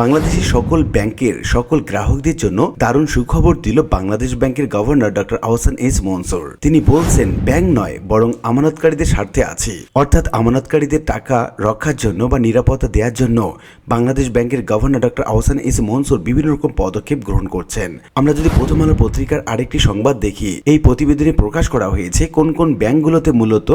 বাংলাদেশের সকল ব্যাংকের সকল গ্রাহকদের জন্য দারুণ সুখবর দিল বাংলাদেশ ব্যাংকের governor doctor Ahsan S Mansur. তিনি বলছেন, ব্যাংক নয়, বরং আমানতকারীদের স্বার্থে আছে। অর্থাৎ আমানতকারীদের টাকা রক্ষার জন্য বা নিরাপত্তা দেওয়ার জন্য বাংলাদেশ ব্যাংকের governor doctor Ahsan S Mansur বিভিন্ন রকম পদক্ষেপ গ্রহণ করছেন। আমরা যদি প্রথম আলো পত্রিকার আরেকটি সংবাদ দেখি, এই প্রতিবেদনে প্রকাশ করা হয়েছে কোন কোন ব্যাংকগুলোতে মূলত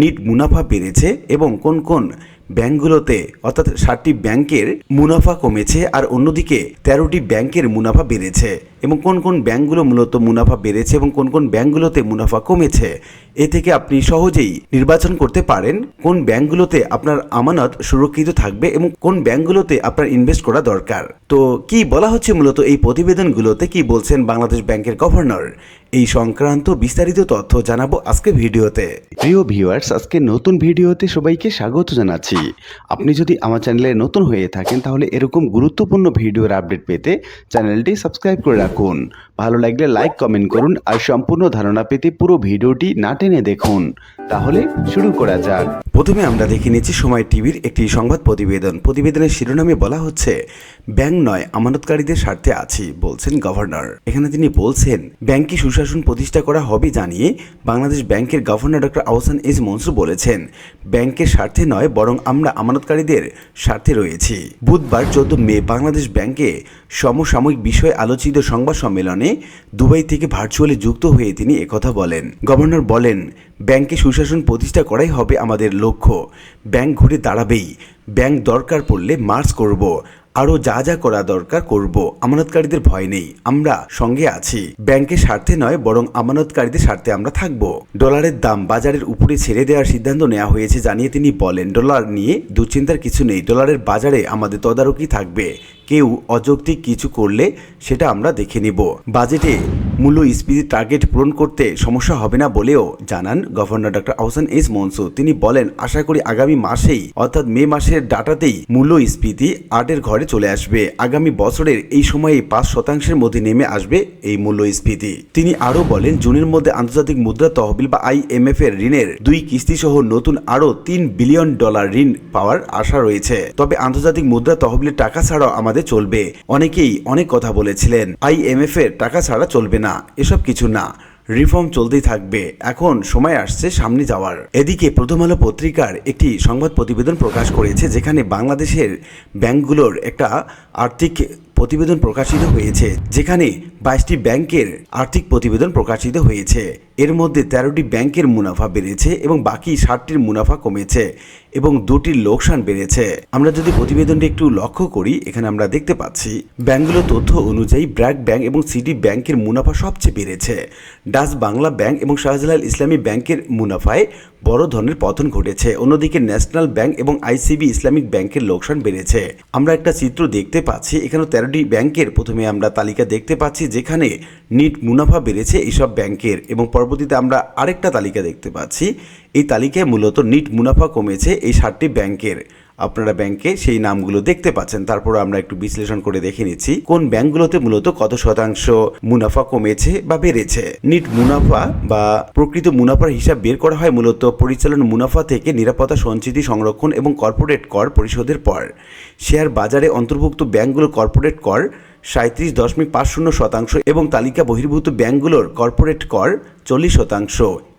নিট মুনাফা বেড়েছে এবং কোন কোন ব্যাংকগুলোতে অর্থাৎ ষাটটি ব্যাংকের মুনাফা কমেছে আর অন্যদিকে তেরোটি ব্যাংকের মুনাফা বেড়েছে। এবং কোন কোন ব্যাংকগুলো মূলত মুনাফা বেড়েছে এবং কোন কোন ব্যাংকগুলোতে মুনাফা কমেছে, এ থেকে আপনি সহজেই নির্বাচন করতে পারেন কোন ব্যাংকগুলোতে আপনার আমানত সুরক্ষিত থাকবে এবং কোন ব্যাংকগুলোতে আপনার ইনভেস্ট করা দরকার। তো কি বলা হচ্ছে মূলত এই প্রতিবেদনগুলোতে? কি বলছেন বাংলাদেশ ব্যাংকের গভর্নর? এই সংক্রান্ত বিস্তারিত তথ্য জানাব আজকে ভিডিওতে। প্রিয় ভিউয়ার্স, আজকে নতুন ভিডিওতে সবাইকে স্বাগত জানাচ্ছি। আপনি যদি আমার চ্যানেলে নতুন হয়ে থাকেন, তাহলে এরকম গুরুত্বপূর্ণ ভিডিওর আপডেট পেতে চ্যানেলটি সাবস্ক্রাইব করে রাখুন। ভালো লাগলে লাইক কমেন্ট করুন আর সম্পূর্ণ ধারণা পেতে পুরো ভিডিওটি না টেনে দেখুন। তাহলে শুরু করা যাক। প্রথমে আমরা দেখে নিয়েছি সময় টিভির একটি সংবাদ প্রতিবেদন। প্রতিবেদনের শিরোনামে বলা হচ্ছে, ব্যাংক নয়, আমানতকারীদের স্বার্থে আছি, বলছেন গভর্নর। এখানে তিনি বলছেন ব্যাংকে সুশাসন প্রতিষ্ঠা করা হবে জানিয়ে বাংলাদেশ ব্যাংকের governor doctor Ahsan S Mansur বলেছেন ব্যাংকের স্বার্থে নয়, বরং আমরা আমানতকারীদের স্বার্থে রয়েছি। বুধবার চোদ্দ মে বাংলাদেশ ব্যাংকে সমসাময়িক বিষয়ে আলোচিত সংবাদ সম্মেলনে দুবাই থেকে ভার্চুয়ালি যুক্ত হয়ে তিনি একথা বলেন। গভর্নর বলেন, ব্যাংকে সুশাসন প্রতিষ্ঠা করাই হবে আমাদের লক্ষ্য। ব্যাংক ঘুরে দাঁড়াবেই। ব্যাংক দরকার পড়লে মার্চ করব। আরও যা যা করা দরকার করব। আমানতকারীদের ভয় নেই। আমরা সঙ্গে আছি। ব্যাংকের স্বার্থে নয়, বরং আমানতকারীদের স্বার্থে আমরা থাকব। ডলারের দাম বাজারের উপরে ছেড়ে দেওয়ার সিদ্ধান্ত নেওয়া হয়েছে জানিয়ে তিনি বলেন, ডলার নিয়ে দুশ্চিন্তার কিছু নেই। ডলারের বাজারে আমাদের তদারকি থাকবে। কেউ অযৌক্তিক কিছু করলে সেটা আমরা দেখে নিব। বাজেটে মূল্য মূল্যস্ফীতির টার্গেট পূরণ করতে সমস্যা হবে না বলেও জানান governor doctor Ahsan S Mansur. তিনি বলেন, আশা করি আগামী মাসেই, অর্থাৎ মে মাসের ডাটাতেই মূল্যস্ফীতি আটের ঘরে চলে আসবে। আগামী বছরের এই সময়ে পাঁচ শতাংশের মধ্যে নেমে আসবে এই মূল্যস্ফীতি তিনি আরও বলেন, জুনের মধ্যে আন্তর্জাতিক মুদ্রা তহবিল বা আইএমএফ এর ঋণের দুই কিস্তি সহ নতুন আরও তিন বিলিয়ন ডলার ঋণ পাওয়ার আশা রয়েছে। তবে আন্তর্জাতিক মুদ্রা তহবিলের টাকা ছাড়াও আমাদের চলবে। অনেকেই অনেক কথা বলেছিলেন আইএমএফ এর টাকা ছাড়া চলবে না, এসব কিছু না। রিফর্ম চলতেই থাকবে, এখন সময় আসছে সামনে যাওয়ার। এদিকে প্রথম আলো পত্রিকার একটি সংবাদ প্রতিবেদন প্রকাশ করেছে, যেখানে বাংলাদেশের ব্যাংকগুলোর একটা আর্থিক প্রতিবেদন প্রকাশিত হয়েছে, যেখানে বাইশটি ব্যাংকের আর্থিক প্রতিবেদন প্রকাশিত হয়েছে। এর মধ্যে তেরোটি ব্যাংকের মুনাফা বেড়েছে এবং বাকি ষাটটির মুনাফা কমেছে। এবং দুটির লোকসান বেড়েছে। আমরা যদি প্রতিবেদনটি একটু লক্ষ্য করি, এখানে আমরা দেখতে পাচ্ছি ব্যাংকগুলো তথ্য অনুযায়ী ব্র্যাক ব্যাংক এবং সিটি ব্যাংকের মুনাফা সবচেয়ে বেড়েছে। ডাচ বাংলা ব্যাংক এবং শাহজালাল ইসলামী ব্যাংকের মুনাফায় বড় ধরনের পতন ঘটেছে। অন্যদিকে ন্যাশনাল ব্যাংক এবং আইসিবি ইসলামিক ব্যাংকের লোকসান বেড়েছে। আমরা একটা চিত্র দেখতে পাচ্ছি এখানে তেরোটি ব্যাংকের প্রথমে আমরা তালিকা দেখতে পাচ্ছি, যেখানে নিট মুনাফা বেড়েছে এইসব ব্যাংকের এবং পরবর্তীতে আমরা আরেকটা তালিকা দেখতে পাচ্ছি এই তালিকায় মূলত নিট মুনাফা কমেছে এই সাতটি ব্যাংকের। আপনারা ব্যাংকে সেই নামগুলো দেখতে পাচ্ছেন। তারপর আমরা একটু বিশ্লেষণ করে দেখে নিচ্ছি কোন ব্যাংকগুলোতে মূলত কত শতাংশ মুনাফা কমেছে বা বেড়েছে। নিট মুনাফা বা প্রকৃত মুনাফার হিসাব বের করা হয় মূলত পরিচালন মুনাফা থেকে নিরাপত্তা, সঞ্চিতি সংরক্ষণ এবং কর্পোরেট কর পরিশোধের পর। শেয়ার বাজারে অন্তর্ভুক্ত ব্যাংকগুলোর কর্পোরেট কর সাঁত্রিশ দশমিক পাঁচ শূন্য শতাংশ এবং তালিকা বহির্ভূত ব্যাংকগুলোর কর্পোরেট কর চল্লিশ শতাংশ।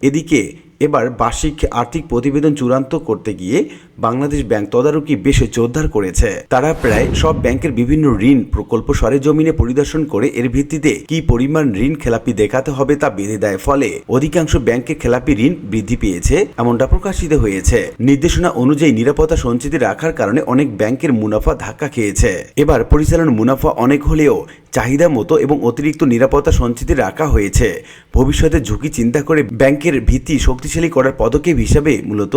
এদিকে এবার বার্ষিক আর্থিক প্রতিবেদন চূড়ান্ত করতে গিয়ে বাংলাদেশ ব্যাংক তদারকি বেশ জোরদার করেছে। তারা প্রায় সব ব্যাংকের বিভিন্ন ঋণ প্রকল্প সরেজমিনে পরিদর্শন করে এর ভিত্তিতে কি পরিমাণ ঋণ খেলাপি দেখাতে হবে তা বেঁধে দেয় ফলে অধিকাংশ ব্যাংকের খেলাপি ঋণ বৃদ্ধি পেয়েছে এমনটা প্রকাশিত হয়েছে। নির্দেশনা অনুযায়ী নিরাপত্তা সঞ্চিতি রাখার কারণে অনেক ব্যাংকের মুনাফা ধাক্কা খেয়েছে। এবার পরিচালন মুনাফা অনেক হলেও চাহিদা মতো এবং অতিরিক্ত নিরাপত্তা সঞ্চিতি রাখা হয়েছে। ভবিষ্যতে ঝুঁকি চিন্তা করে ব্যাংকের ভিত্তি শক্তিশালী করার পদক্ষেপ হিসাবে মূলত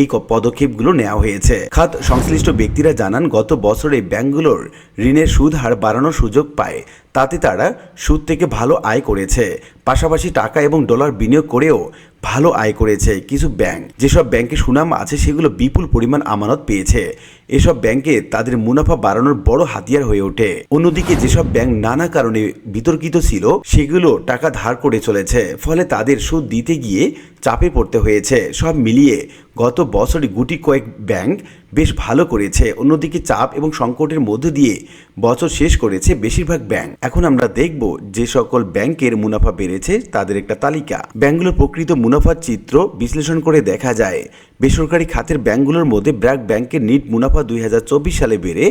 এই পদক্ষেপগুলো নেওয়া হয়েছে। খাত সংশ্লিষ্ট ব্যক্তিরা জানান, গত বছরে ব্যাংকগুলোর ঋণের সুদ হার বাড়ানোর সুযোগ পায়। তাতে তারা সুদ থেকে ভালো আয় করেছে। পাশাপাশি টাকা এবং ডলার বিনিয়োগ করেও ভালো আয় করেছে কিছু ব্যাংক। যেসব ব্যাংকে সুনাম আছে, সেগুলো বিপুল পরিমাণ আমানত পেয়েছে। এসব ব্যাংকে তাদের মুনাফা বাড়ানোর বড় হাতিয়ার হয়ে ওঠে। অন্যদিকে যেসব ব্যাংক নানা কারণে বিতর্কিত ছিল, সেগুলো টাকা ধার করে চলেছে। ফলে তাদের সুদ দিতে গিয়ে চাপে পড়তে হয়েছে। সব মিলিয়ে গত বছরে গুটি কয়েক ব্যাংক বেশ ভালো করেছে। অন্যদিকে চাপ এবং সংকটের মধ্য দিয়ে বছর শেষ করেছে বেশিরভাগ ব্যাংক। এখন আমরা দেখব যে সকল ব্যাংকের মুনাফা বেড়েছে তাদের একটা তালিকা। ব্যাংকগুলোর প্রকৃত মুনাফার চিত্র বিশ্লেষণ করে দেখা যায়। বেসরকারি খাতের ব্যাংকগুলোর মধ্যে ব্র্যাক ব্যাংকের নিট মুনাফা দুই হাজার চব্বিশ সালে বেড়ে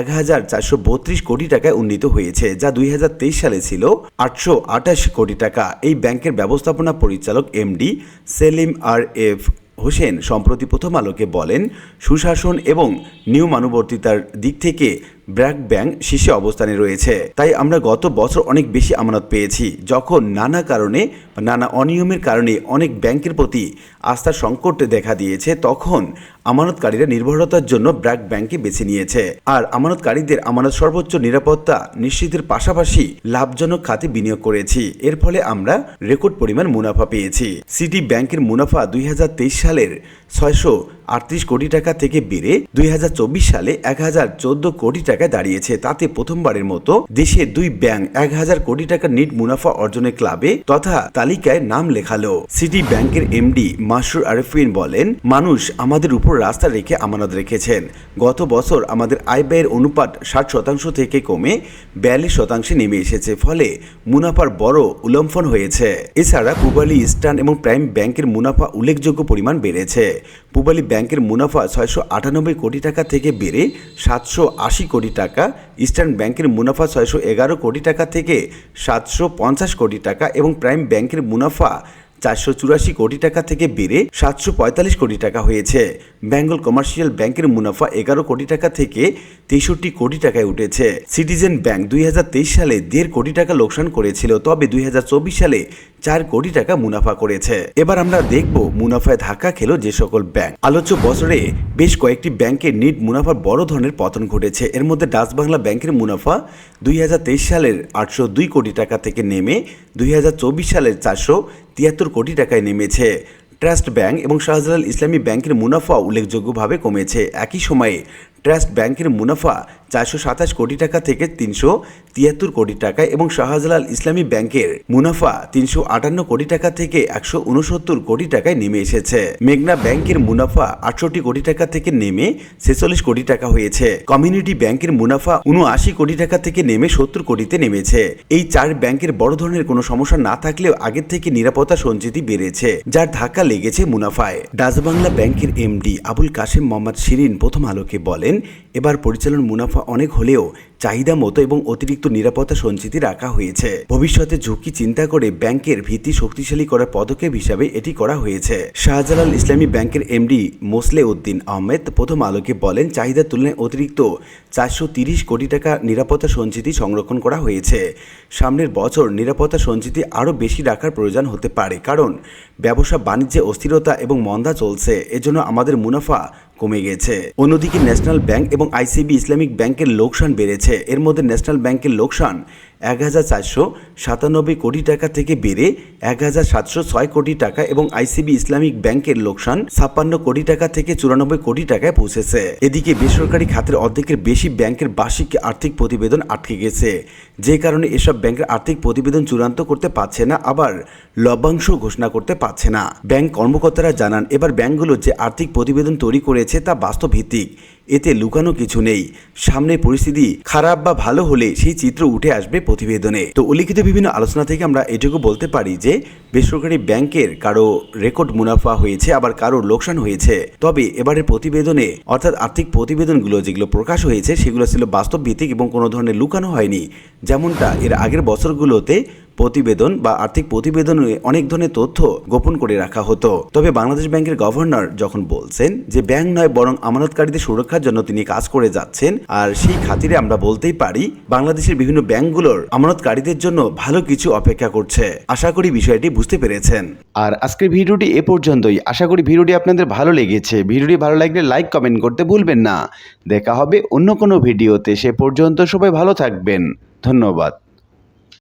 এক হাজার চারশো বত্রিশ কোটি টাকায় উন্নীত হয়েছে, যা দুই হাজার তেইশ সালে ছিল আটশো আঠাশ কোটি টাকা। এই ব্যাংকের ব্যবস্থাপনা পরিচালক MD Selim R F Hossain সম্প্রতি প্রথম আলোকে বলেন সুশাসন এবং নিয়মানুবর্তিতার দিক থেকে ব্র্যাক ব্যাংক শীর্ষে অবস্থানে রয়েছে। তাই আমরা গত বছর অনেক বেশি আমানত পেয়েছি। যখন নানা কারণে নানা অনিয়মের কারণে অনেক ব্যাংকের প্রতি আস্থার সংকট দেখা দিয়েছে, তখন আমানতকারীরা নির্ভরতার জন্য ব্র্যাক ব্যাংকে বেছে নিয়েছে। আর আমানতকারীদের আমানত সর্বোচ্চ নিরাপত্তা নিশ্চিতের পাশাপাশি লাভজনক খাতে বিনিয়োগ করেছি। এর ফলে আমরা রেকর্ড পরিমাণ মুনাফা পেয়েছি। সিটি ব্যাংকের মুনাফা দুই হাজার তেইশ সালের ছয়শো আটত্রিশ কোটি টাকা থেকে বেড়ে দুই হাজার চব্বিশ সালে এক হাজার চোদ্দ টাকায় দাঁড়িয়েছে। তাতে প্রথমবারের মতো দেশে দুই ব্যাংক এক হাজার কোটি টাকা নিট মুনাফা অর্জনের ক্লাবে তথা তালিকায় নাম লেখালো। সিটি ব্যাংকের এমডি মাসরুর আরেফিন বলেন, মানুষ আমাদের উপর রাস্তা রেখে আমানত রেখেছেন। গত বছর আমাদের আয় ব্যয়ের অনুপাত ষাট শতাংশ থেকে কমে বিয়াল্লিশ শতাংশে নেমে এসেছে। ফলে মুনাফার বড় উল্লম্ফন হয়েছে। এছাড়া পূবালী ইস্টার্ন এবং প্রাইম ব্যাংকের মুনাফা উল্লেখযোগ্য পরিমাণ বেড়েছে। পূবালী ব্যাংকের মুনাফা ছয়শো আটানব্বই কোটি টাকা থেকে বেড়ে সাতশো আশি কোটি টাকা, ইস্টার্ন ব্যাংকের মুনাফা ছয়শো এগারো কোটি টাকা থেকে সাতশো পঞ্চাশ কোটি টাকা এবং প্রাইম ব্যাংকের মুনাফা চারশো চুরাশি কোটি টাকা থেকে বেড়ে সাতশো পঁয়তাল্লিশ কোটি টাকা হয়েছে। বেঙ্গল কমার্শিয়াল ব্যাংকের মুনাফা এগারো কোটি টাকা থেকে তেষট্টি কোটি টাকায় উঠেছে। সিটিজেন ব্যাংক দুই হাজার তেইশ সালে দেড় কোটি টাকা লোকসান করেছিল, তবে দুই হাজার চব্বিশ সালে চার কোটি টাকা মুনাফা করেছে। এবার আমরা দেখব মুনাফায় ধাক্কা খেলো যে সকল ব্যাংক। আলোচ্য বছরে বেশ কয়েকটি ব্যাংকের নিট মুনাফার বড় ধরনের পতন ঘটেছে। এর মধ্যে ডাচ বাংলা ব্যাংকের মুনাফা দুই হাজার তেইশ সালের আটশো দুই কোটি টাকা থেকে নেমে দুই হাজার চব্বিশ সালের চারশো তিয়াত্তর কোটি টাকায় নেমেছে। ট্রাস্ট ব্যাংক এবং শাহজালাল ইসলামী ব্যাংকের মুনাফা উল্লেখযোগ্যভাবে কমেছে। একই সময়ে ট্রাস্ট ব্যাংকের মুনাফা চারশো সাতাশ কোটি টাকা থেকে তিনশো তিয়াত্তর কোটি টাকা এবং শাহজালাল ইসলামী ব্যাংকের মুনাফা তিনশো আটান্ন কোটি টাকা থেকে একশো উনসত্তর কোটি টাকায় নেমে এসেছে। মেঘনা ব্যাংকের মুনাফা আটষট্টি কোটি টাকা থেকে নেমে ছেচল্লিশ কোটি টাকা হয়েছে। কমিউনিটি ব্যাংকের মুনাফা উনআশি কোটি টাকা থেকে নেমে সত্তর কোটিতে নেমেছে। এই চার ব্যাংকের বড় ধরনের কোনো সমস্যা না থাকলেও আগের থেকে নিরাপত্তা সঞ্চিতি বেড়েছে, যার ধাক্কা লেগেছে মুনাফায়। ডাচবাংলা ব্যাংকের এমডি আবুল কাশেম মোহাম্মদ শিরিন প্রথম আলোকে বলেন এবার পরিচালন মুনাফা অনেক হলেও চাহিদা মতো এবং অতিরিক্ত নিরাপত্তা সঞ্চিতি রাখা হয়েছে। ভবিষ্যতে ঝুঁকি চিন্তা করে ব্যাংকের ভিত্তি শক্তিশালী করার পদক্ষেপ হিসাবে এটি করা হয়েছে। শাহজালাল ইসলামী ব্যাংকের এমডি মোসলে উদ্দিন আহমেদ প্রথম আলোকে বলেন, চাহিদার তুলনায় অতিরিক্ত চারশো কোটি টাকা নিরাপত্তা সঞ্চিতি সংরক্ষণ করা হয়েছে। সামনের বছর নিরাপত্তা সঞ্চিতি আরও বেশি রাখার প্রয়োজন হতে পারে, কারণ ব্যবসা, বাণিজ্যে অস্থিরতা এবং মন্দা চলছে। এজন্য আমাদের মুনাফা কমে গেছে। অন্যদিকে ন্যাশনাল ব্যাংক এবং আইসিবি ইসলামিক ব্যাংকের লোকসান বেড়েছে। এর মধ্যে ন্যাশনাল ব্যাংকের লোকসান এক হাজার চারশো সাতানব্বই কোটি টাকা থেকে বেড়ে এক হাজার সাতশো ছয় কোটি টাকা এবং আইসিবি ইসলামিক ব্যাংকের লোকসান ছাপ্পান্ন কোটি টাকা থেকে চুরানব্বই কোটি টাকায় পৌঁছেছে। এদিকে বেসরকারি খাতের অর্ধেকের বেশি ব্যাংকের বার্ষিক আর্থিক প্রতিবেদন আটকে গেছে। যে কারণে এসব ব্যাংকের আর্থিক প্রতিবেদন চূড়ান্ত করতে পারছে না, আবার লভ্যাংশ ঘোষণা করতে পারছে না। ব্যাংক কর্মকর্তারা জানান, এবার ব্যাংকগুলো যে আর্থিক প্রতিবেদন তৈরি করেছে তা বাস্তব ভিত্তিক এতে লুকানো কিছু নেই। সামনে পরিস্থিতি খারাপ বা ভালো হলে সেই চিত্র উঠে আসবে প্রতিবেদনে। তো উল্লিখিত বিভিন্ন আলোচনা থেকে আমরা এটুকু বলতে পারি যে, বেসরকারি ব্যাংকের কারও রেকর্ড মুনাফা হয়েছে, আবার কারও লোকসান হয়েছে। তবে এবারের প্রতিবেদনে, অর্থাৎ আর্থিক প্রতিবেদনগুলো যেগুলো প্রকাশ হয়েছে, সেগুলো ছিল বাস্তব ভিত্তিক এবং কোনো ধরনের লুকানো হয়নি। যেমনটা এর আগের বছরগুলোতে প্রতিবেদন বা আর্থিক প্রতিবেদনে অনেক ধরনের তথ্য গোপন করে রাখা হতো। তবে বাংলাদেশ ব্যাংকের গভর্নর যখন বলছেন যে ব্যাংক নয় বরং আমানতকারীদের সুরক্ষার জন্য তিনি কাজ করে যাচ্ছেন, আর সেই খাতিরে আমরা বলতেই পারি বাংলাদেশের বিভিন্ন ব্যাংকগুলোর আমানতকারীদের জন্য ভালো কিছু অপেক্ষা করছে। আশা করি বিষয়টি বুঝতে পেরেছেন। আর আজকের ভিডিওটি এ পর্যন্তই। আশা করি ভিডিওটি আপনাদের ভালো লেগেছে। ভিডিওটি ভালো লাগলে লাইক, কমেন্ট করতে ভুলবেন না। দেখা হবে অন্য কোনো ভিডিওতে। সে পর্যন্ত সবাই ভালো থাকবেন। ধন্যবাদ।